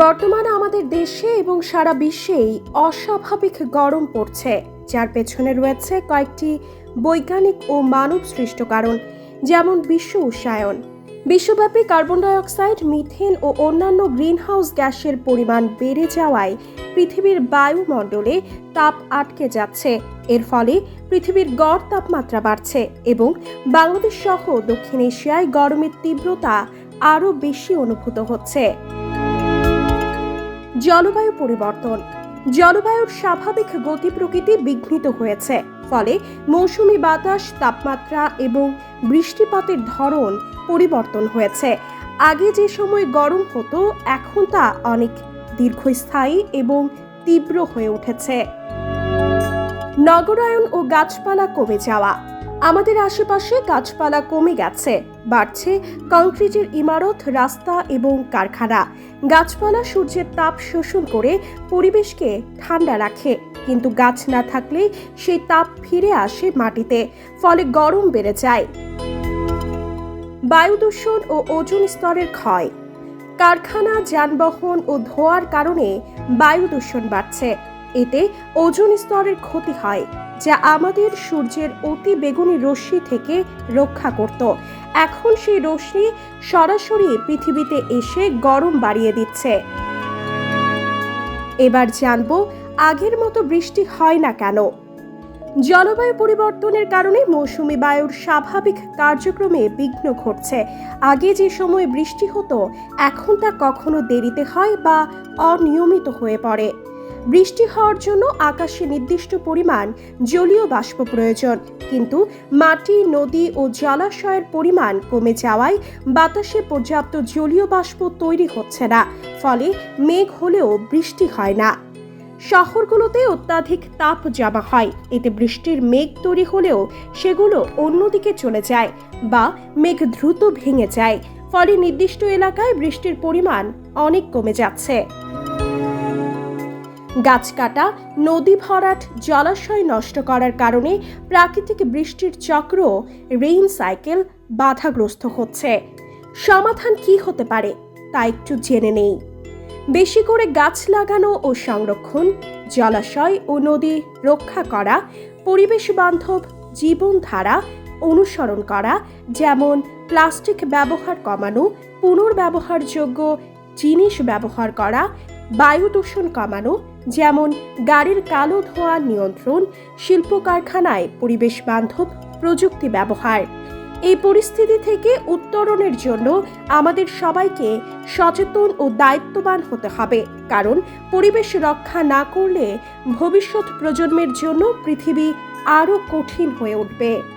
বর্তমানে আমাদের দেশে এবং সারা বিশ্বেই অস্বাভাবিক গরম পড়ছে, যার পেছনে রয়েছে কয়েকটি বৈজ্ঞানিক ও মানব সৃষ্ট কারণ, যেমন বিশ্ব উষ্ণায়ন। বিশ্বব্যাপী কার্বন ডাইঅক্সাইড, মিথেন ও অন্যান্য গ্রিনহাউস গ্যাসের পরিমাণ বেড়ে যাওয়ায় পৃথিবীর বায়ুমণ্ডলে তাপ আটকে যাচ্ছে। এর ফলে পৃথিবীর গড় তাপমাত্রা বাড়ছে এবং বাংলাদেশ সহ দক্ষিণ এশিয়ায় গরমের তীব্রতা আরও বেশি অনুভূত হচ্ছে। জলবায়ু পরিবর্তন। জলবায়ুর স্বাভাবিক গতি প্রকৃতি বিঘ্নিত হয়েছে, ফলে মৌসুমি বাতাস, তাপমাত্রা এবং বৃষ্টিপাতের ধরন পরিবর্তন হয়েছে। আগে যে সময় গরম হতো, এখন তা অনেক দীর্ঘস্থায়ী এবং তীব্র হয়ে উঠেছে। নগরায়ন ও গাছপালা কমে যাওয়া আমাদের আশেপাশে গাছপালা কমে গেছে, বাড়ছে কংক্রিটের ইমারত, রাস্তা এবং কারখানা। গাছপালা সূর্যের তাপ শোষণ করে পরিবেশকে ঠান্ডা রাখে, কিন্তু গাছ না থাকলে সেই তাপ ফিরে আসে মাটিতে, ফলে গরম বেড়ে যায়। বায়ু দূষণ ও ওজন স্তরের ক্ষয়। কারখানা, যানবাহন ও ধোঁয়ার কারণে বায়ু দূষণ বাড়ছে। এতে ওজন স্তরের ক্ষতি হয়, যা আমাদের সূর্যের অতি বেগুনি রশ্মি থেকে রক্ষা করত। এখন সেই রশ্মি সরাসরি পৃথিবীতে এসে গরম বাড়িয়ে দিচ্ছে। এবার জানব, আগের মতো বৃষ্টি হয় না কেন? জলবায়ু পরিবর্তনের কারণে মৌসুমি বায়ুর স্বাভাবিক কার্যক্রমে বিঘ্ন ঘটছে। আগে যে সময় বৃষ্টি হতো, এখন তা কখনো দেরিতে হয় বা অনিয়মিত হয়ে পড়ে। বৃষ্টি হওয়ার জন্য আকাশে নির্দিষ্ট পরিমাণ জলীয় বাষ্প প্রয়োজন। কিন্তু মাটি, নদী ও জলাশয়ের পরিমাণ কমে যাওয়ায় বাতাসে পর্যাপ্ত জলীয় বাষ্প তৈরি হচ্ছে না। ফলে মেঘ হলেও বৃষ্টি হয় না। শহরগুলোতে অত্যাধিক তাপ জমা হয়। এতে বৃষ্টির মেঘ তৈরি হলেও সেগুলো অন্যদিকে চলে যায় বা মেঘ দ্রুত ভেঙে যায়। ফলে নির্দিষ্ট এলাকায় বৃষ্টির পরিমাণ অনেক কমে যাচ্ছে। গাছ কাটা, নদী ভরাট, জলাশয় নষ্ট করার কারণে প্রাকৃতিক বৃষ্টির চক্র রেইন সাইকেল বাধাগ্রস্ত হচ্ছে। সমাধান কি হতে পারে তা একটু জেনে নেই। বেশি করে গাছ লাগানো ও সংরক্ষণ, জলাশয় ও নদী রক্ষা করা, পরিবেশ বান্ধব, জীবনধারা অনুসরণ করা, যেমন প্লাস্টিক ব্যবহার কমানো, পুনর্ব্যবহারযোগ্য জিনিস ব্যবহার করা বায়ু দূষণ কমানো যেমন গাড়ির কালো ধোঁয়া নিয়ন্ত্রণ, শিল্প কারখানায় পরিবেশ বান্ধব, প্রযুক্তি ব্যবহার। এই পরিস্থিতি থেকে উত্তরণের জন্য আমাদের সবাইকে সচেতন ও দায়িত্ববান হতে হবে, কারণ পরিবেশ রক্ষা না করলে ভবিষ্যৎ প্রজন্মের জন্য পৃথিবী আরও কঠিন হয়ে উঠবে।